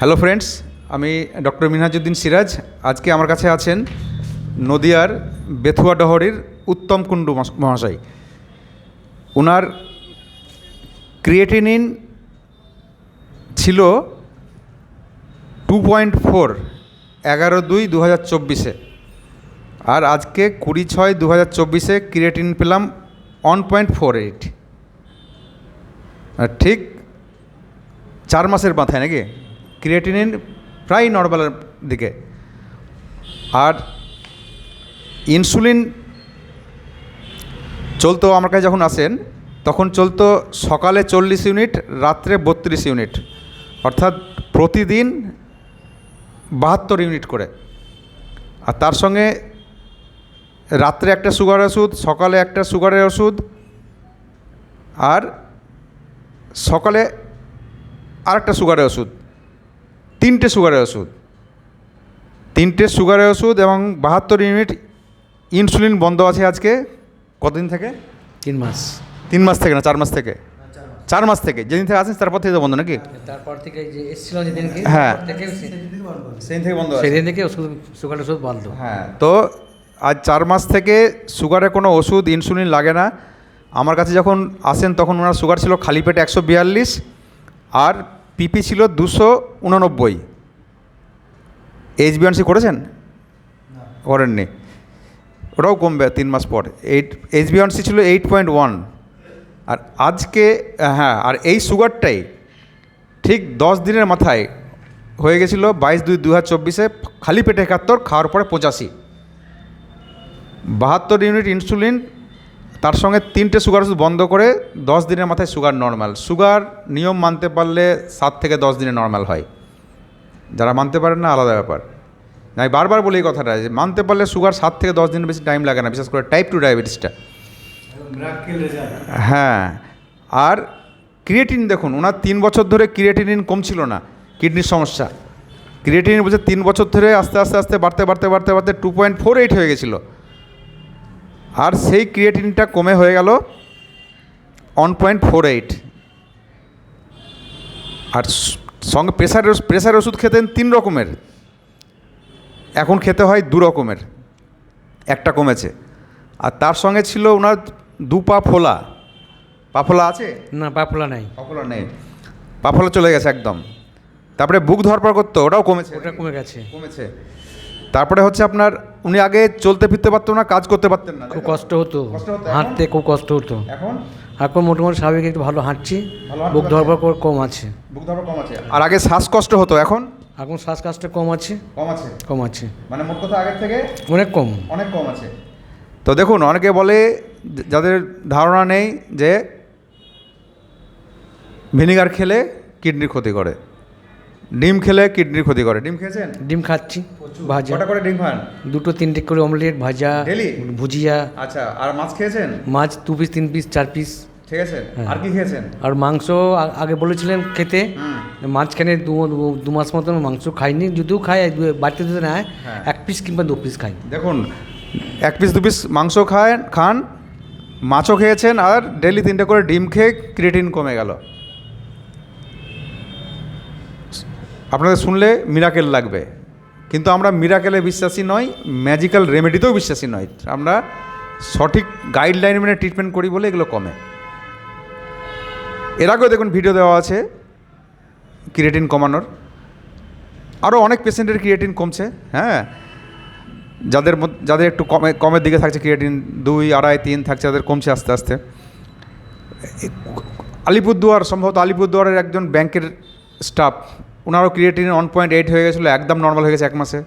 Hello friends আমি doctor Minhajuddin Siraj আজকে আমার কাছে আছেন নদিয়ার বেথুয়া ডহরির উত্তম কুণ্ডু মহাশয়। ওনার ক্রিয়েটিনিন ছিল টু পয়েন্ট ফোর এগারো দুই দু হাজার চব্বিশে। আর আজকে কুড়ি ছয় দু হাজার চব্বিশে ক্রিয়েটিন পেলাম ওয়ান পয়েন্ট ফোর এইট ঠিক চার মাসের মাথায় নাকি? ক্রিয়েটিনিন প্রায় নর্মালের দিকে। আর ইনসুলিন চলতো আমার কাছে যখন আসেন, তখন চলতো সকালে চল্লিশ ইউনিট, রাত্রে বত্রিশ ইউনিট। অর্থাৎ প্রতিদিন বাহাত্তর ইউনিট করে। আর তার সঙ্গে রাত্রে একটা সুগারের ওষুধ, সকালে একটা সুগারের ওষুধ, আর সকালে আরেকটা সুগারের ওষুধ। তিনটে সুগারের ওষুধ। তিনটে সুগারের ওষুধ এবং বাহাত্তর ইউনিট ইনসুলিন বন্ধ আছে আজকে। কতদিন থেকে? তিন মাস। তিন মাস থেকে না চার মাস থেকে? চার মাস। থেকে। যেদিন থেকে আসেন তারপর থেকে বন্ধ নাকি? তারপর থেকে যে এসেছিল যেদিনকে হ্যাঁ। সেদিন থেকে বন্ধ সেদিন থেকে ওষুধ সুগার ওষুধ বন্ধ। হ্যাঁ তো আজ চার মাস থেকে সুগারের কোনো ওষুধ ইনসুলিন লাগে না। আমার কাছে যখন আসেন তখন ওনার সুগার ছিল খালি পেটে একশো বিয়াল্লিশ। আর পিপি ছিল দুশো উননব্বই। এইচবিএনসি করেছেন? করেননি। ওটাও কমবে তিন মাস পর। এইট এইচ এইচবিএনসি ছিল এইট পয়েন্ট ওয়ান আর আজকে হ্যাঁ আর এই সুগারটাই ঠিক দশ দিনের মাথায় হয়ে গেছিল বাইশ দুই দু হাজার চব্বিশে খালি পেটে একাত্তর খাওয়ার পরে পঁচাশি। বাহাত্তর ইউনিট ইনসুলিন তার সঙ্গে তিনটে সুগার ওষুধ বন্ধ করে দশ দিনের মাথায় সুগার নর্মাল সুগার নিয়ম মানতে পারলে সাত থেকে দশ দিনে নর্মাল হয়। যারা মানতে পারেন না, আলাদা ব্যাপার। আমি বারবার বলি এই কথাটা, যে মানতে পারলে সুগার সাত থেকে দশ দিনের বেশি টাইম লাগে না, বিশেষ করে টাইপ টু ডায়াবেটিসটা হ্যাঁ আর ক্রিয়েটিন দেখুন, ওনার তিন বছর ধরে ক্রিয়েটিনিন কমছিল না কিডনির সমস্যা। ক্রিয়েটিনিন বলছে তিন বছর ধরে আস্তে আস্তে আস্তে বাড়তে বাড়তে বাড়তে বাড়তে টু পয়েন্ট ফোর এইট হয়ে গেছিল। আর সেই ক্রিয়েটিনটা কমে হয়ে গেল ওয়ান পয়েন্ট ফোর এইট আর সঙ্গে প্রেশার প্রেশার ওষুধ খেতেন তিন রকমের। এখন খেতে হয় দু রকমের। একটা কমেছে। আর তার সঙ্গে ছিল ওনার দু পা ফোলা। পা ফোলা আছে? না পাপলা নাই। পাফলা নেই। পাফলা চলে গেছে একদম। তারপরে বুক ধরপড় করতো ওটাও কমেছে। ওটা কমে গেছে। কমেছে। তারপরে হচ্ছে আপনার উনি আগে চলতে ফিরতে পারতো না কাজ করতে পারতেন না খুব কষ্ট হতো? হাঁটতে খুব কষ্ট হতো। এখন? এখন মোটামুটি স্বাভাবিক একটু ভালো হাঁটছি বুক ধরবার কম আছে। বুক ধরপড় কম আছে। আর আগে শ্বাসকষ্ট হতো এখন? এখন শ্বাসকষ্ট কম আছে। কম আছে? কম আছে। মানে মোট কথা আগের থেকে অনেক কম। অনেক কম আছে। তো দেখুন অনেকে বলে যাদের ধারণা নেই যে ভিনিগার খেলে কিডনির ক্ষতি করে। ডিম খেলে কিডনির ক্ষতি করে। ডিম খেয়েছেন? ডিম খাচ্ছি ভাজা। কটা করে ডিম খান? দুটো তিনটে করে অমলেট ভাজা? ভুজিয়া। আচ্ছা আর মাছ খেয়েছেন? মাছ দু পিস তিন পিস চার পিস ঠিক আছে। হ্যাঁ। আর কি খেয়েছেন? আর মাংস আগে বলেছিলেন খেতে। হুম। মাঝখানে দু দু- মাস মতন মাংস খাইনি যদিও খাই বাড়িতে যদি নেয় হ্যাঁ। এক পিস কিংবা দু পিস খাই। দেখুন এক পিস দু পিস মাংস খায় খান মাছও খেয়েছেন আর ডেলি তিনটে করে ডিম খেয়ে ক্রিয়েটিন কমে গেল। আপনাদের শুনলে মিরাকেল লাগবে। কিন্তু আমরা মিরাকেলে বিশ্বাসী নই ম্যাজিক্যাল রেমেডিতেও বিশ্বাসী নয় আমরা সঠিক গাইডলাইন মেনে ট্রিটমেন্ট করি বলে এগুলো কমে। এর আগেও দেখুন ভিডিও দেওয়া আছে ক্রিয়েটিন কমানোর। আরও অনেক পেশেন্টের ক্রিয়েটিন কমছে হ্যাঁ? যাদের যাদের একটু কমে, কমের দিকে থাকছে ক্রিয়েটিন দুই, আড়াই, তিন থাকছে, তাদের কমছে আস্তে আস্তে। আলিপুরদুয়ার, সম্ভবত আলিপুরদুয়ারের একজন ব্যাংকের স্টাফ ওনারও ক্রিয়েটিন ওয়ান পয়েন্ট এইট হয়ে গেছিল, একদম নর্মাল হয়ে গেছে এক মাসে।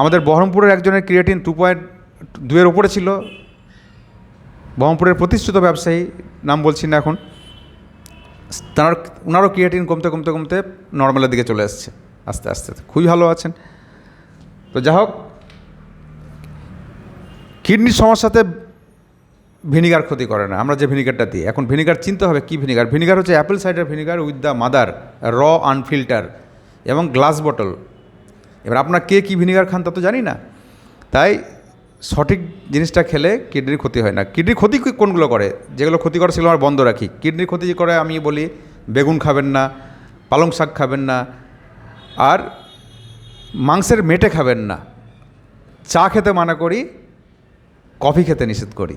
আমাদের বহরমপুরের একজনের ক্রিয়েটিন টু পয়েন্ট দুয়ের ওপরে ছিল। বহরমপুরের প্রতিষ্ঠিত ব্যবসায়ী, নাম বলছি না এখন। তার, ওনারও ক্রিয়েটিন কমতে কমতে কমতে নর্মালের দিকে চলে আসছে, আস্তে আস্তে। খুবই ভালো আছেন। তো যা হোক, কিডনির সমস্যাতে ভিনিগার ক্ষতি করে না, আমরা যে ভিনিগারটা দিই। এখন ভিনিগার চিনতে হবে কী ভিনিগার? ভিনিগার হচ্ছে apple cider vinegar with the mother raw unfilter এবং গ্লাস বটল এবার আপনার কে কী ভিনিগার খান তা তো জানি না। তাই সঠিক জিনিসটা খেলে কিডনির ক্ষতি হয় না। কিডনির ক্ষতি কোনগুলো করে? যেগুলো ক্ষতি করে সেগুলো আমরা বন্ধ রাখি। কিডনির ক্ষতি করে আমি বলি, বেগুন খাবেন না, পালং শাক খাবেন না, আর মাংসের মেটে খাবেন না। চা খেতে মানা করি, কফি খেতে নিষেধ করি।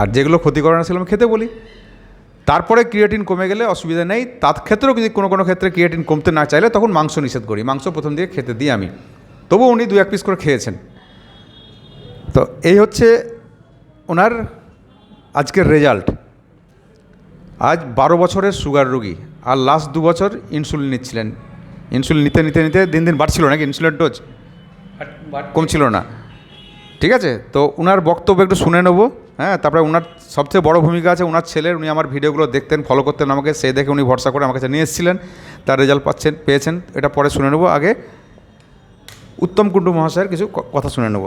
আর যেগুলো ক্ষতিকর না সেগুলো আমি খেতে বলি। তারপরে ক্রিয়েটিন কমে গেলে অসুবিধা নেই। তার ক্ষেত্রেও যদি কোনো কোনো ক্ষেত্রে ক্রিয়েটিন কমতে না চাইলে তখন মাংস নিষেধ করি। মাংস প্রথম দিকে খেতে দিই আমি। তবু উনি দু এক পিস করে খেয়েছেন। তো এই হচ্ছে ওনার আজকের রেজাল্ট আজ বারো বছরের সুগার রুগী। আর লাস্ট দু বছর ইনসুলিন নিচ্ছিলেন। ইনসুলিন নিতে নিতে নিতে দিন দিন বাড়ছিল নাকি? ইনসুলিন ডোজ কমছিল না। ঠিক আছে? তো ওনার বক্তব্য একটু শুনে নেব। হ্যাঁ তারপরে ওনার সবচেয়ে বড় ভূমিকা আছে ওনার ছেলের উনি আমার ভিডিওগুলো দেখতেন ফলো করতেন আমাকে সে দেখে উনি ভরসা করে আমার কাছে নিয়ে এসেছিলেন তার রেজাল্ট পাচ্ছেন পেয়েছেন এটা পরে শুনে নেব আগে। উত্তম কুণ্ডু মহাশয়ের কিছু কথা শুনে নেব।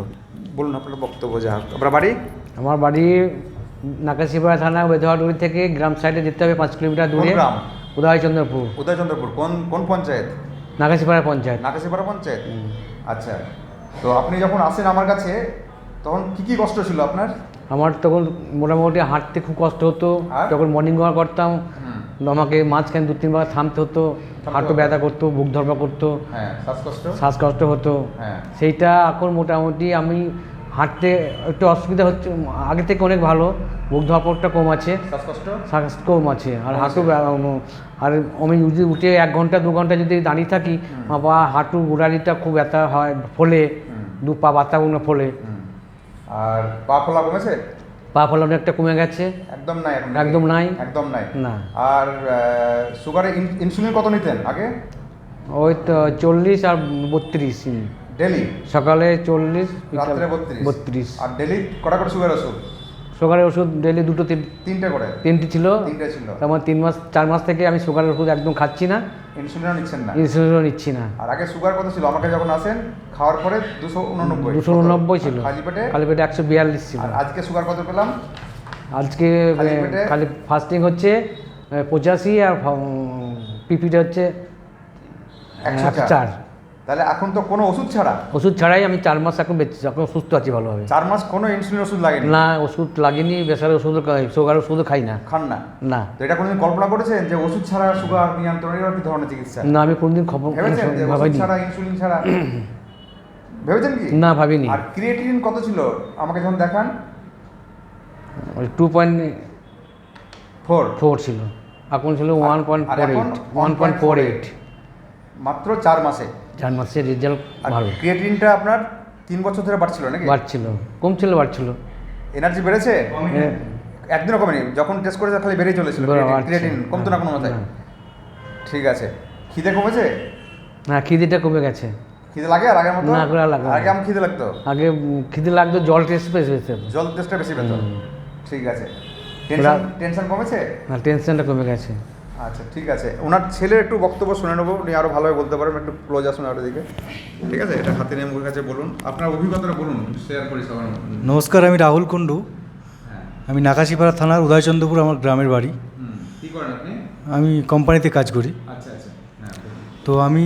বলুন আপনার বক্তব্য যা। আপনার বাড়ি? আমার বাড়ি নাকাশিপাড়া থানা বেধোয়াডুরি থেকে গ্রাম সাইডে যেতে হবে পাঁচ কিলোমিটার দূরে গ্রাম? উদয়চন্দ্রপুর। উদয়চন্দ্রপুর কোন কোন পঞ্চায়েত? নাকাশিপাড়া পঞ্চায়েত। নাকাশিপাড়া পঞ্চায়েত? আচ্ছা তো আপনি যখন আসেন আমার কাছে তখন কি কি কষ্ট ছিল আপনার? আমার তখন মোটামুটি হাঁটতে খুব কষ্ট হতো? যখন মর্নিং ওয়াক করতাম আমাকে মাঝখানে দু তিনবার থামতে হতো হাঁটু ব্যথা করতো বুক ধরপা করতো হ্যাঁ শ্বাসকষ্ট? হতো। হ্যাঁ। সেইটা এখন মোটামুটি আমি হাঁটতে একটু অসুবিধা হচ্ছে আগে থেকে অনেক ভালো বুক ধরপড়টা কম আছে। শ্বাসকষ্ট? শ্বাস কম আছে আর হাঁটু আর আমি যদি উঠে এক ঘণ্টা দু ঘণ্টা যদি দাঁড়িয়ে থাকি পা হাঁটু গোড়ালিটা খুব ব্যথা হয় ফোলে। দু পা বাতাগুলো ফোলে। আর পা ফোলা কমেছে? পা ফোলা অনেকটা কমে গেছে। একদম নাই এখন একদম নাই। একদম নাই। না। আর সুগারে ইনসুলিন কত নিতেন আগে? ওই তো চল্লিশ আর বত্রিশ। ডেলি? সকালে চল্লিশ বত্রিশ। আর ডেলি কটা করে সুগার ওষুধ? সুগারের ওষুধ ডেলি দুটো তিন তিনটে করে। তিনটি ছিল। তিনটে ছিল। তারপর তিন মাস চার মাস থেকে আমি সুগারের ওষুধ একদম খাচ্ছি না। ইনসুলিনও নিচ্ছেন না। ইনসুলিনও নিচ্ছি না। আর আগে সুগার কত ছিল? আমাকে যখন আসেন খাওয়ার পরে দুশো উননব্বই। দুশো উননব্বই ছিল। খালি পেটে? খালি পেটে একশো বিয়াল্লিশ ছিল। আর আজকে সুগার কত পেলাম? আজকে খালি ফাস্টিং হচ্ছে পঁচাশি আর পিপিটা হচ্ছে একশো চার। তাহলে এখন তো কোনো ওষুধ ছাড়া। ওষুধ ছাড়াই আমি চার মাস এখন বেঁচেছি এখন সুস্থ আছি ভালোভাবে। চার মাস কোনো ইনসুলিন ওষুধ লাগেনি? না ওষুধ লাগিনি বেসার ওষুধ সুগার ওষুধও খাই না। খান না? না। তো এটা কোনোদিন কল্পনা করেছেন যে ওষুধ ছাড়া সুগার নিয়ন্ত্রণের কি ধরনের চিকিৎসা? না আমি কোনদিন খবর ওষুধ ছাড়া ইনসুলিন ছাড়া? ভেবেছেন কি? না ভাবিনি। আর ক্রিয়েটিনিন কত ছিল? আমাকে যখন দেখান। টু পয়েন্ট ফোর ফোর ছিল। এখন ছিল one point four eight one point four eight মাত্র চার মাসে। চার মাসের রেজাল্ট ভালো। ক্রিয়েটিনটা আপনার তিন বছর ধরে বাড়ছিল নাকি? বাড়ছিল কমছিল বাড়ছিল। এনার্জি বেড়েছে? এ, একদিনও কমেনি। যখন টেস্ট করেছে খালি বেড়েই চলেছিল। ক্রিয়েটিন কমতো না কোনো মাথায়? না। ঠিক আছে। খিদে কমেছে? না খিদেটা কমে গেছে। খিদে লাগে আর আগের মতো? না, আর লাগে। আগে আমার খিদে লাগতো। আগে খিদে লাগতো জল টেস্ট পেয়েছে পেয়েছে জল টেস্টটা বেশি পেত ঠিক আছে। টেনশন টেনশন কমেছে? না টেনশনটা কমে গেছে। আচ্ছা ঠিক আছে। ওনার ছেলের একটু বক্তব্য শুনে নেব উনি আরও ভালোভাবে বলতে পারবেন একটু ক্লোজ আসুন আর দিকে। ঠিক আছে? এটা হাতে নিয়ে মুখের কাছে বলুন। আপনার অভিজ্ঞতাটা বলুন শেয়ার করি সবার নমস্কার আমি রাহুল কুণ্ডু। হ্যাঁ। আমি নাকাশিপাড়া থানার উদয়চন্দ্রপুর আমার গ্রামের বাড়ি। হুম করেন আপনি? আমি কোম্পানিতে কাজ করি। আচ্ছা আচ্ছা। হ্যাঁ তো আমি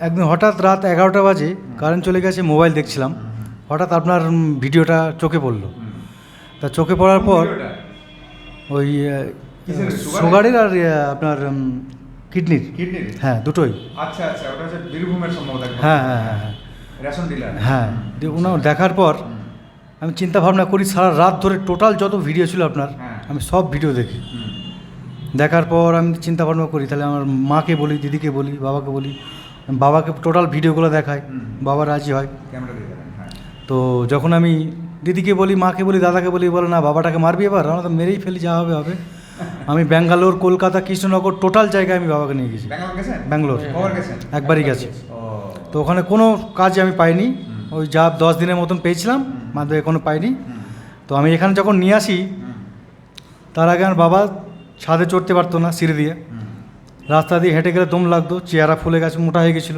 একদিন হঠাৎ রাত এগারোটা বাজে কারেন্ট চলে গেছে মোবাইল দেখছিলাম। হঠাৎ আপনার ভিডিওটা চোখে পড়ল। তা চোখে পড়ার পর ওই? সুগারের? আর ইয়ে, আপনার কিডনির কিডনির হ্যাঁ দুটোই। আচ্ছা আচ্ছা ওটা হচ্ছে বীরভূমের সম্ভবত হ্যাঁ হ্যাঁ হ্যাঁ হ্যাঁ। Ration dealer. হ্যাঁ ওনার দেখার পর আমি চিন্তা ভাবনা করি সারা রাত ধরে টোটাল যত ভিডিও ছিল আপনার হ্যাঁ। আমি সব ভিডিও দেখি। দেখার পর আমি চিন্তা ভাবনা করি তাহলে আমার মাকে বলি দিদিকে বলি বাবাকে বলি বাবাকে টোটাল ভিডিওগুলো দেখাই বাবা রাজি হয়। হ্যাঁ। তো যখন আমি দিদিকে বলি মাকে বলি দাদাকে বলি বলে না বাবাটাকে মারবি এবার আমরা তো মেরেই ফেলি যা হবে হবে। আমি ব্যাঙ্গালোর কলকাতা কৃষ্ণনগর টোটাল জায়গায় আমি বাবাকে নিয়ে গেছি। ব্যাঙ্গালোর একবারই গেছি। তো ওখানে কোনো কাজ আমি পাইনি। ওই যা দশ দিনের মতন পেয়েছিলাম মাধ্যমে কোনো পাইনি। তো আমি এখানে যখন নিয়ে আসি তার আগে আমার বাবা ছাদে চড়তে পারতো না সিঁড়ি দিয়ে। রাস্তা দিয়ে হেঁটে গেলে দম লাগতো চেহারা ফুলে গেছে মোটা হয়ে গেছিল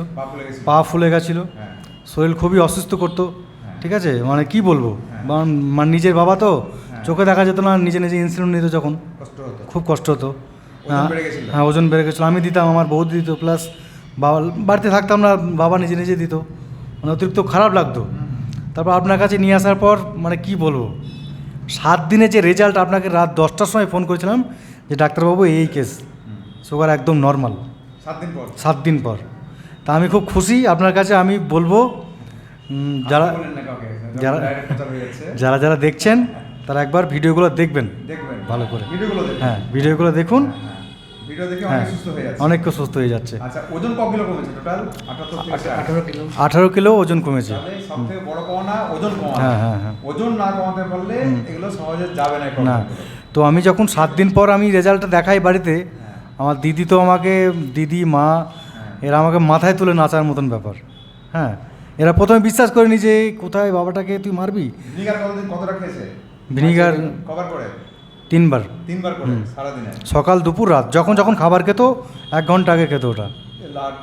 পা ফুলে গেছিল। হ্যাঁ। শরীর খুবই অসুস্থ করতো। হ্যাঁ। ঠিক আছে? মানে কি বলব? হ্যাঁ। মানে নিজের বাবা তো। চোখে দেখা যেত না নিজে নিজে ইনসুলিন নিত যখন। খুব কষ্ট হতো। হ্যাঁ, হ্যাঁ ওজন বেড়ে গেছিল। আমি দিতাম আমার বৌদি দিত প্লাস বাবা বাড়িতে থাকতাম না বাবা নিজে নিজে দিত। মানে অতিরিক্ত খারাপ লাগতো। তারপর আপনার কাছে নিয়ে আসার পর মানে কি বলব? সাত দিনে যে রেজাল্ট আপনাকে রাত দশটার সময় ফোন করেছিলাম যে ডাক্তারবাবু এই কেস সুগার একদম নর্মাল সাত দিন পর? সাত দিন পর। তা আমি খুব খুশি। আপনার কাছে আমি বলব যারা। যারা যারা দেখছেন তারা একবার ভিডিওগুলো দেখবেন। দেখবেন। ভালো করে। ভিডিওগুলো হ্যাঁ ভিডিওগুলো দেখুন। হ্যাঁ, ভিডিও দেখে হ্যাঁ অনেক সুস্থ হয়ে যাচ্ছে। অনেক সুস্থ হয়ে যাচ্ছে। আচ্ছা ওজন ক কিলো কমেছে? টোটাল আটাত্তর থেকে ষাট। আঠারো কিলো। ওজন কমেছে। তাহলে বড় পাওনা ওজন কমানো হ্যাঁ, হ্যাঁ, হ্যাঁ। ওজন না কমাতে পারলে এগুলো সহজে যাবে না না। তো আমি যখন সাত দিন পর আমি রেজাল্টটা দেখাই বাড়িতে আমার দিদি তো আমাকে দিদি মা এরা আমাকে মাথায় তুলে নাচার মতন ব্যাপার। হ্যাঁ এরা প্রথমে বিশ্বাস করেনি যে কোথায় বাবাটাকে তুই মারবি? কতটা খেয়েছে? ভিনিগার কভার করে? তিনবার। তিনবার করে সারাদিনে? সকাল দুপুর রাত। যখন যখন খাবার খেত এক ঘণ্টা আগে খেত ওটা।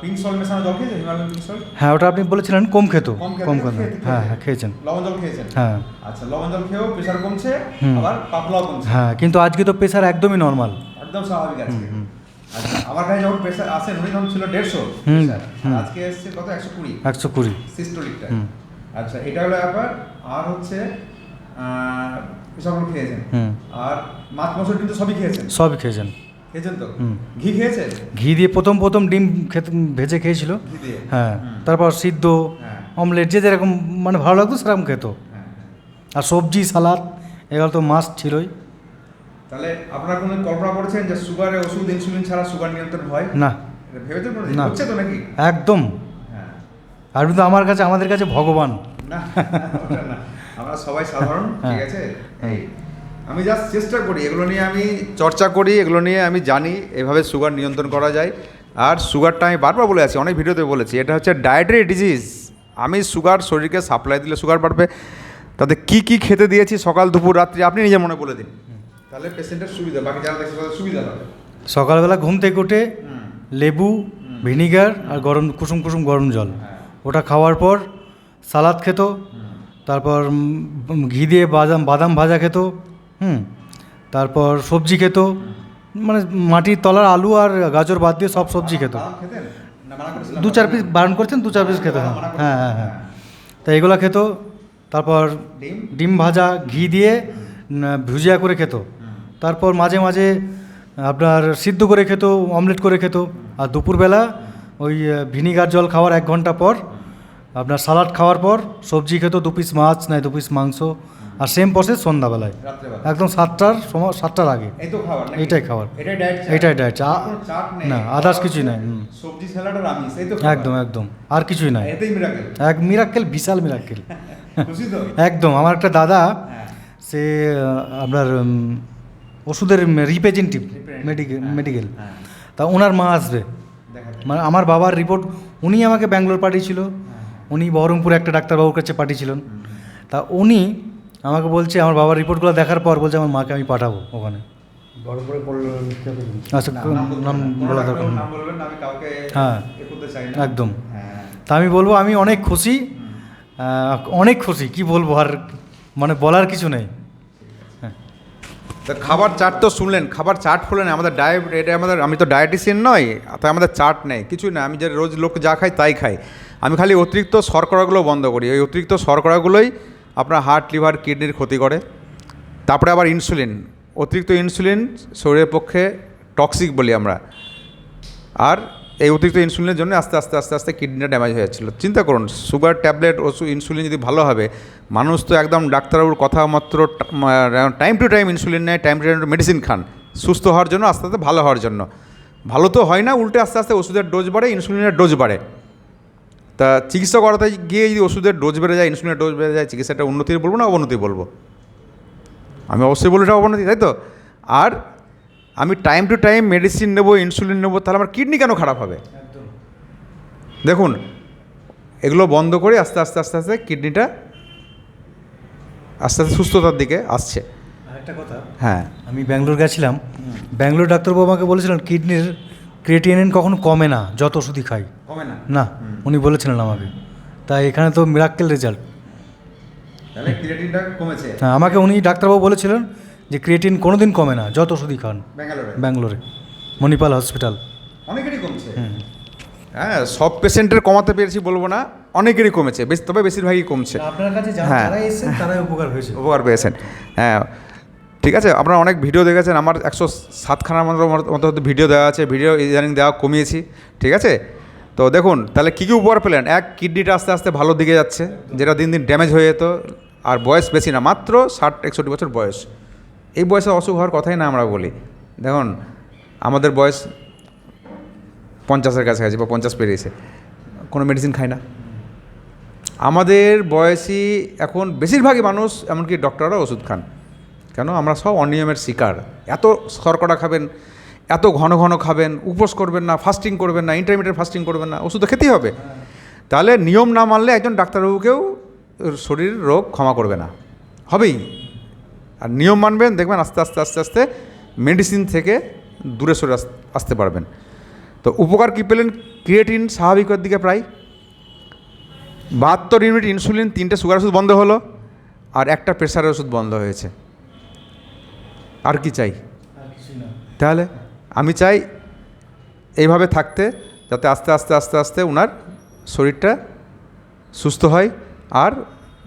পিঙ্ক সল্ট মেশানো জল খেয়েছে? Himalayan pink salt? হ্যাঁ ওটা আপনি বলেছিলেন কম খেত। কম খেতে হ্যাঁ হ্যাঁ খেয়েছেন। লবণ জল খেয়েছেন? হ্যাঁ। আচ্ছা লবণ জল খেয়েও প্রেশার কমছে। আবার পাতলাও কমছে। হ্যাঁ কিন্তু আজকে তো প্রেশার একদমই নর্মাল। একদম স্বাভাবিক আছে আচ্ছা আমার কাছে যখন প্রেশার আসে উনি তখন ছিল দেড়শো। আজকে এসছে কত? একশো কুড়ি। একশো কুড়ি। সিস্টোলিকটা। আচ্ছা এটা হলো ব্যাপার আর হচ্ছে সবগুলো খেয়েছেন। আর মাছ মশলা কিন্তু সবই খেয়েছেন? সবই খেয়েছেন। খেয়েছেন তো। ঘি খেয়েছেন? ঘি দিয়ে প্রথম প্রথম ডিম ভেজে খেয়েছিল। হ্যাঁ। তারপর সিদ্ধ হ্যাঁ। অমলেট যে যেরকম মানে ভালো লাগতো সেরকম খেত। হ্যাঁ আর সবজি সালাদ এগুলো তো মাস্ট ছিলই। তাহলে আপনারা কোনো কল্পনা করেছেন যে সুগারের ওষুধ ইনসুলিন ছাড়া সুগার নিয়ন্ত্রণ হয়? না। ভেবেছেন না। হচ্ছে তো নাকি? একদম। হ্যাঁ। আর কিন্তু আমার কাছে আমাদের কাছে ভগবান। না। আমরা সবাই সাধারণ ঠিক হ্যাঁ। আছে এই আমি জাস্ট চেষ্টা করি এগুলো নিয়ে আমি চর্চা করি এগুলো নিয়ে আমি জানি এভাবে সুগার নিয়ন্ত্রণ করা যায়। আর সুগারটা আমি বারবার বলে আছি অনেক ভিডিওতে বলেছি এটা হচ্ছে ডায়েটারি ডিজিজ আমি সুগার শরীরকে সাপ্লাই দিলে সুগার বাড়বে। তাতে কি কি খেতে দিয়েছি সকাল দুপুর রাত্রি আপনি নিজে মনে বলে দিন। তাহলে পেশেন্টের সুবিধা বাকি যারা দেখছে তাদের সুবিধা হবে। সকালবেলা ঘুম থেকে উঠে লেবু ভিনিগার আর গরম কুসুম কুসুম গরম জল। ওটা খাওয়ার পর সালাদ খেত তারপর ঘি দিয়ে বাদাম বাদাম ভাজা খেত হুম। তারপর সবজি খেত মানে মাটির তলার আলু আর গাজর বাদ দিয়ে সব সবজি খেত? দু চার পিস বারণ করছেন দু চার পিস খেতে হ্যাঁ। হ্যাঁ হ্যাঁ হ্যাঁ। তা এগুলো খেত তারপর ডিম? ভাজা ঘি দিয়ে ভুজিয়া করে খেত। তারপর মাঝে মাঝে আপনার সিদ্ধ করে খেত অমলেট করে খেত। আর দুপুরবেলা ওই ভিনিগার জল খাওয়ার এক ঘণ্টা পর আপনার সালাড খাওয়ার পর সবজি খেত দু পিস মাছ নাই দু পিস মাংস আর সেম প্রসেস সন্ধ্যাবেলায়। একদম সাতটার সময় সাতটার আগে। খাবার এইটাই এটাই ডায়েট চা- না, আদার্স কিছুই নাই, সবজি স্যালাড আর আমিষ এই তো একদম একদম। আর কিছুই নাই। এক মিরাক্কেল বিশাল মিরাক্কেল একদম আমার একটা দাদা হ্যাঁ। সে আপনার ওষুধের রিপ্রেজেন্টেটিভ মেডিকেল মেডিকেল। তা ওনার মা আসবে। মানে আমার বাবার রিপোর্ট উনি আমাকে ব্যাঙ্গালোর পাঠিয়েছিল। উনি বহরমপুরে একটা ডাক্তারবাবুর কাছে পাঠিয়েছিলেন। তা উনি আমাকে বলছে আমার বাবার রিপোর্টগুলো দেখার পর বলছে আমার মাকে আমি পাঠাবো ওখানে। আচ্ছা নাম বলা দরকার হ্যাঁ। একদম। হ্যাঁ। তা আমি বলব আমি অনেক খুশি। অনেক খুশি কি বলব আর মানে বলার কিছু নেই। তা খাবার চার্ট তো শুনলেন, খাবার চার্ট হলেন, আমাদের ডায়েট, এটা আমাদের, আমি তো ডায়েটিসিয়ান নয়, তাই আমাদের চার্ট নেই, কিছুই না, আমি যে রোজ লোক যা খাই তাই খাই। আমি খালি অতিরিক্ত শর্করাগুলো বন্ধ করি, ওই অতিরিক্ত শর্করাগুলোই আপনার হার্ট, লিভার, কিডনির ক্ষতি করে। তারপরে আবার ইনসুলিন, অতিরিক্ত ইনসুলিন শরীরের পক্ষে টক্সিক বলি আমরা। আর এই অতিরিক্ত ইনসুলিনের জন্য আস্তে আস্তে আস্তে আস্তে কিডনিটা ড্যামেজ হয়ে যাচ্ছিল। চিন্তা করুন সুগার ট্যাবলেট ওষুধ ইনসুলিন যদি ভালো হবে, মানুষ তো একদম ডাক্তারবাবুর কথা মাত্র টাইম টু টাইম ইনসুলিন নেয় টাইম টু টাইম মেডিসিন খান। সুস্থ হওয়ার জন্য, আস্তে আস্তে ভালো হওয়ার জন্য। ভালো তো হয় না, উল্টে আস্তে আস্তে ওষুধের ডোজ বাড়ে ইনসুলিনের ডোজ বাড়ে। তা চিকিৎসা করাতে গিয়ে যদি ওষুধের ডোজ বেড়ে যায় ইনসুলিনের ডোজ বেড়ে যায়, চিকিৎসাটা উন্নতি বলব না অবনতি বলব? আমি অবশ্যই বলি এটা অবনতি, তাই তো? আর আমি টাইম টু টাইম মেডিসিন নেব ইনসুলিন নেব তাহলে আমার কিডনি কেন খারাপ হবে? দেখুন এগুলো বন্ধ করে আস্তে আস্তে আস্তে আস্তে কিডনিটা আস্তে আস্তে সুস্থতার দিকে আসছে। একটা কথা হ্যাঁ। আমি ব্যাঙ্গালোর গেছিলাম। ব্যাঙ্গালোর ডাক্তারবাবু আমাকে বলেছিলেন কিডনির ক্রিয়েটিনিন কখনো কমে না যত ওষুধই খাই। কমে না? না উনি বলেছিলেন আমাকে। তাই এখানে তো মিরাক্কেল রেজাল্ট তাহলে ক্রিয়েটিনটা কমেছে। হ্যাঁ আমাকে উনি ডাক্তারবাবু বলেছিলেন যে ক্রিয়েটিন কোনো দিন কমে না যত ওষুধই খান। ব্যাঙ্গালোরে? মণিপাল হসপিটাল অনেকেরই কমছে। হ্যাঁ সব পেশেন্টের কমাতে পেরেছি বলব না অনেকেরই কমেছে বেশ তবে বেশিরভাগই কমছে। আপনার কাছে হ্যাঁ। তারাই উপকার হয়েছে। উপকার পেয়েছেন। হ্যাঁ ঠিক আছে আপনারা অনেক ভিডিও দেখেছেন আমার একশো সাতখানার মতো মতো ভিডিও দেওয়া আছে ভিডিও ইদানিং দেওয়া কমিয়েছি ঠিক আছে? তো দেখুন তাহলে কী কী উপকার পেলেন? এক কিডনিটা আস্তে আস্তে ভালো দিকে যাচ্ছে যেটা দিন দিন ড্যামেজ হয়ে যেত আর বয়স বেশি না মাত্র ষাট একষট্টি বছর বয়স। এই বয়সে অসুখ হওয়ার কথাই না আমরা বলি। দেখুন, আমাদের বয়স পঞ্চাশের কাছাকাছি বা পঞ্চাশ পেরিয়েছে। কোনো মেডিসিন খায় না। আমাদের বয়সী এখন বেশিরভাগই মানুষ, এমনকি ডক্টররা ওষুধ খান। কেন? আমরা সব অনিয়মের শিকার। এত শর্করা খাবেন, এত ঘন ঘন খাবেন, উপোস করবেন না ফাস্টিং করবেন না ইন্টারমিডিয়েট ফাস্টিং করবেন না, ওষুধ খেতেই হবে। তাহলে নিয়ম না মানলে একজন ডাক্তারবাবুকেও শরীর রোগ ক্ষমা করবে না। হবেই। আর নিয়ম মানবেন, দেখবেন আস্তে আস্তে আস্তে আস্তে মেডিসিন থেকে দূরে সরে আস- আসতে পারবেন। তো উপকার কী পেলেন? ক্রিয়েটিন স্বাভাবিকের দিকে প্রায় বাহাত্তর ইউনিট ইনসুলিন তিনটে সুগার ওষুধ বন্ধ হলো আর একটা প্রেশারের ওষুধ বন্ধ হয়েছে। আর কি চাই? তাহলে আমি চাই এইভাবে থাকতে যাতে আস্তে আস্তে আস্তে আস্তে ওনার শরীরটা সুস্থ হয় আর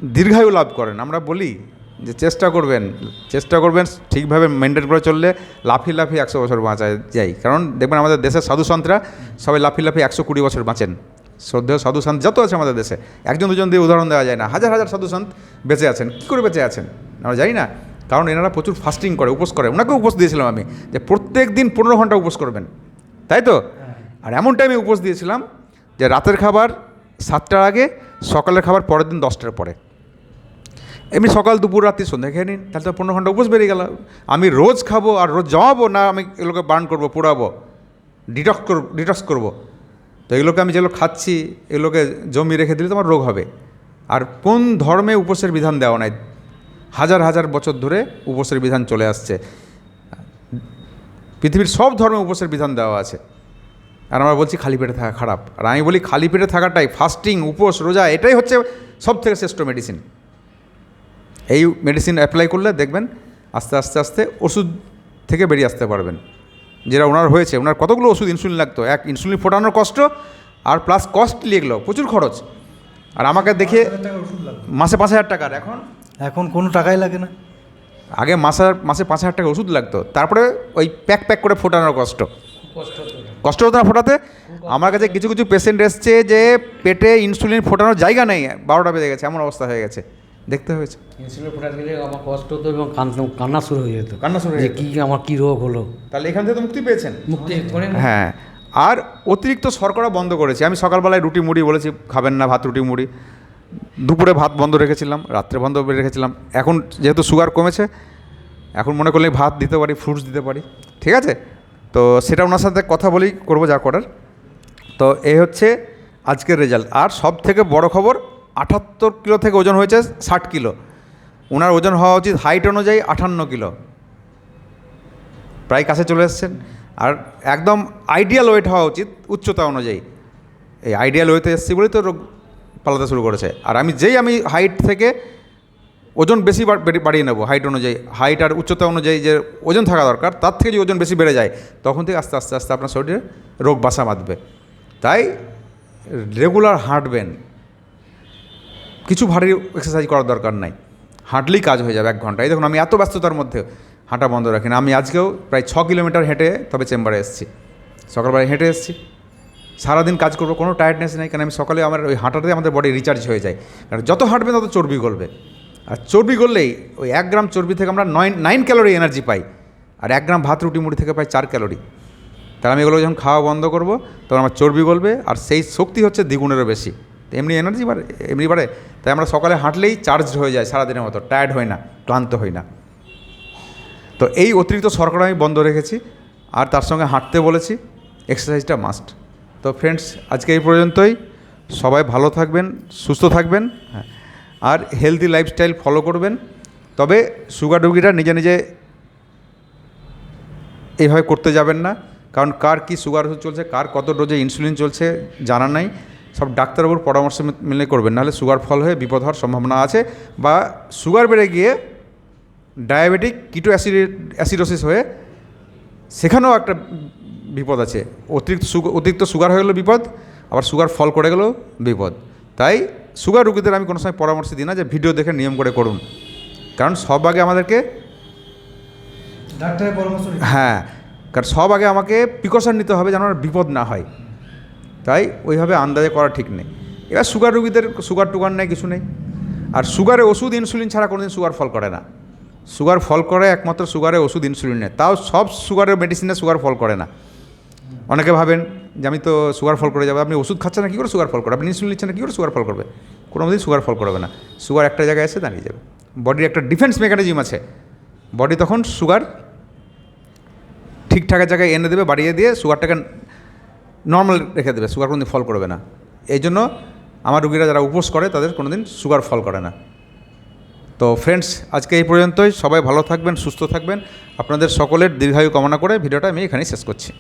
দীর্ঘায়ু লাভ করেন। আমরা বলি যে চেষ্টা করবেন চেষ্টা করবেন ঠিকভাবে মেনটেন করে চললে লাফি লাফি একশো বছর বাঁচা যায় কারণ দেখবেন আমাদের দেশের সাধু সন্তরা সবাই লাফি লাফি একশো কুড়ি বছর বাঁচেন। শ্রদ্ধেয় সাধু সন্ত যত আছে আমাদের দেশে, একজন দুজন দিয়ে উদাহরণ দেওয়া যায় না। হাজার হাজার সাধু সন্ত বেঁচে আছেন, কী করে বেঁচে আছেন? আমরা জানি না। কারণ এনারা প্রচুর ফাস্টিং করে, উপোস করে। ওনাকেও উপোস দিয়েছিলাম আমি যে প্রত্যেক দিন পনেরো ঘণ্টা উপোস করবেন। তাই তো? আর এমন টাইমে উপোস দিয়েছিলাম যে রাতের খাবার সাতটার আগে, সকালের খাবার পরের দিন দশটার পরে। এমনি সকাল, দুপুর, রাত্রি সন্ধ্যা, খেয়ে নিন। তাহলে তো পনেরো ঘণ্টা উপোস বেরিয়ে গেল। আমি রোজ খাব আর রোজ জমাবো না আমি এগুলোকে বার্ন করব, পোড়াবো ডিটক্স করব ডিটক্স করব। তো এগুলোকে আমি যেগুলো খাচ্ছি এগুলোকে জমি রেখে দিলে তোমার রোগ হবে। আর কোন ধর্মে উপোসের বিধান দেওয়া নাই? হাজার হাজার বছর ধরে উপোসের বিধান চলে আসছে। পৃথিবীর সব ধর্মে উপোসের বিধান দেওয়া আছে। আর আমরা বলছি খালি পেটে থাকা খারাপ। আর আমি বলি খালি পেটে থাকাটাই ফাস্টিং উপোস, রোজা, এটাই হচ্ছে সব থেকে শ্রেষ্ঠ মেডিসিন এই মেডিসিন অ্যাপ্লাই করলে দেখবেন আস্তে আস্তে আস্তে ওষুধ থেকে বেরিয়ে আসতে পারবেন। যেটা ওনার হয়েছে ওনার কতগুলো ওষুধ ইনসুলিন লাগতো? এক ইনসুলিন ফোটানোর কষ্ট আর প্লাস কস্টলি এগুলো প্রচুর খরচ। আর আমাকে দেখে মাসে পাঁচ হাজার টাকার এখন? এখন কোনো টাকাই লাগে না। আগে মাসে মাসে পাঁচ হাজার টাকা ওষুধ লাগতো তারপরে ওই প্যাক প্যাক করে ফোটানোর কষ্ট। কষ্ট হতো না ফোটাতে? আমার কাছে কিছু কিছু পেশেন্ট এসছে যে পেটে ইনসুলিন ফোটানোর জায়গা নেই বারোটা বেজে গেছে এমন অবস্থা হয়ে গেছে। দেখতে হয়েছে। ইনসুলিন ফোটা দিলে আমার কষ্ট হতো এবং কান্না শুরু হয়ে যেত। কান্না শুরু হয়ে। কী আমার কী রোগ হলো? তাহলে এখান থেকে তো মুক্তি পেয়েছেন। মুক্তি হ্যাঁ। আর অতিরিক্ত শর্করা বন্ধ করেছি। আমি সকালবেলায় রুটি মুড়ি বলেছি খাবেন না ভাত রুটি মুড়ি। দুপুরে ভাত বন্ধ রেখেছিলাম রাত্রে বন্ধ রেখেছিলাম। এখন যেহেতু সুগার কমেছে এখন মনে করলে ভাত দিতে পারি ফ্রুটস দিতে পারি। ঠিক আছে? তো সেটা ওনার সাথে কথা বলেই করব যা করার। তো এই হচ্ছে আজকের রেজাল্ট আর সব থেকে বড় খবর আটাত্তর কিলো থেকে ওজন হয়েছে ষাট কিলো। ওনার ওজন হওয়া উচিত হাইট অনুযায়ী আটান্ন কিলো। প্রায় কাছে চলে এসছেন। আর একদম আইডিয়াল ওয়েট হওয়া উচিত উচ্চতা অনুযায়ী। এই আইডিয়াল ওয়েতে এসেছি বলেই তো রোগ পালাতে শুরু করেছে। আর আমি যেই আমি হাইট থেকে ওজন বেশি বাড়িয়ে নেব হাইট অনুযায়ী হাইট আর উচ্চতা অনুযায়ী যে ওজন থাকা দরকার, তার থেকে যদি ওজন বেশি বেড়ে যায়, তখন থেকে আস্তে আস্তে আস্তে আপনার শরীরে রোগ বাসা বাঁধবে। তাই রেগুলার হাঁটবেন। কিছু ভারী এক্সারসাইজ করার দরকার নাই। হাঁটলেই কাজ হয়ে যাবে এক ঘণ্টা এই দেখুন, আমি এত ব্যস্ততার মধ্যে হাঁটা বন্ধ রাখি না। আমি আজকেও প্রায় ছ কিলোমিটার হেঁটে তবে চেম্বারে এসেছি। সকালবেলা হেঁটে এসেছি। সারাদিন কাজ করব, কোনো টায়ার্ডনেস নেই। কারণ আমি সকালে আমার ওই হাঁটাতে আমাদের বডি রিচার্জ হয়ে যায়। কারণ যত হাঁটবে তত চর্বি গলবে। আর চর্বি গললেই ওই এক গ্রাম চর্বি থেকে আমরা নয় নাইন ক্যালোরি এনার্জি পাই। আর এক গ্রাম ভাত, রুটি, মুড়ি থেকে পাই চার ক্যালোরি তাহলে আমি এগুলো যখন খাওয়া বন্ধ করব, তখন আমার চর্বি গলবে। আর সেই শক্তি হচ্ছে দ্বিগুণেরও বেশি। তো এমনি এনার্জি বাড়ে, এমনি বাড়ে। তাই আমরা সকালে হাঁটলেই চার্জ হয়ে যায় সারাদিনের মতো টায়ার্ড হয় না, ক্লান্ত হই না। তো এই অতিরিক্ত শর্করা আমি বন্ধ রেখেছি, আর তার সঙ্গে হাঁটতে বলেছি এক্সারসাইজটা মাস্ট তো ফ্রেন্ডস আজকে এই পর্যন্তই। সবাই ভালো থাকবেন, সুস্থ থাকবেন হ্যাঁ আর হেলদি লাইফস্টাইল ফলো করবেন। তবে সুগার রুগীরা নিজে নিজে এইভাবে করতে যাবেন না, কারণ কার কি সুগার ওষুধ চলছে, কার কত ডোজে ইনসুলিন চলছে জানা নাই। সব ডাক্তারবাবুর পরামর্শ মি- মিলে করবেন। নাহলে সুগার ফল হয়ে বিপদ হওয়ার সম্ভাবনা আছে বা সুগার বেড়ে গিয়ে ডায়াবেটিক কিটো অ্যাসিড অ্যাসিডোসিস হয়ে সেখানেও একটা বিপদ আছে। অতিরিক্ত অতিরিক্ত সুগার হয়ে গেলেও বিপদ আবার সুগার ফল করে গেলেও বিপদ। তাই সুগার রুগীদের আমি কোনো সময় পরামর্শ দিই না যে ভিডিও দেখে নিয়ম করে করুন। কারণ সব আগে আমাদেরকে ডাক্তারের পরামর্শ হ্যাঁ কারণ সব আগে আমাকে প্রিকশন নিতে হবে যেন বিপদ না হয়। তাই ওইভাবে আন্দাজে করা ঠিক নেই। এবার সুগার রুগীদের সুগার টুগার নেই, কিছু নেই। আর সুগারে ওষুধ ইনসুলিন ছাড়া কোনোদিন সুগার ফল করে না। সুগার ফল করে একমাত্র সুগারে ওষুধ ইনসুলিনে তাও সব সুগারের মেডিসিনে সুগার ফল করে না। অনেকে ভাবেন যে আমি তো সুগার ফল করে যাবে। আপনি ওষুধ খাচ্ছেন না, কী করে সুগার ফল করবে আপনি ইনসুলিন নিচ্ছেন না, কী করে সুগার ফল করবে? কোনো দিন সুগার ফল করবে না। সুগার একটা জায়গায় এসে দাঁড়িয়ে যাবে। বডির একটা ডিফেন্স মেকানিজম আছে। বডি তখন সুগার ঠিকঠাক জায়গায় এনে দেবে, বাড়িয়ে দিয়ে সুগারটাকে নর্মাল রেখে দেবে সুগার কোনোদিন ফল করবে না। এই জন্য আমার রুগীরা যারা উপোস করে, তাদের কোনো দিন সুগার ফল করে না। তো ফ্রেন্ডস আজকে এই পর্যন্তই। সবাই ভালো থাকবেন, সুস্থ থাকবেন। আপনাদের সকলের দীর্ঘায়ু কামনা করে ভিডিওটা আমি এখানেই শেষ করছি।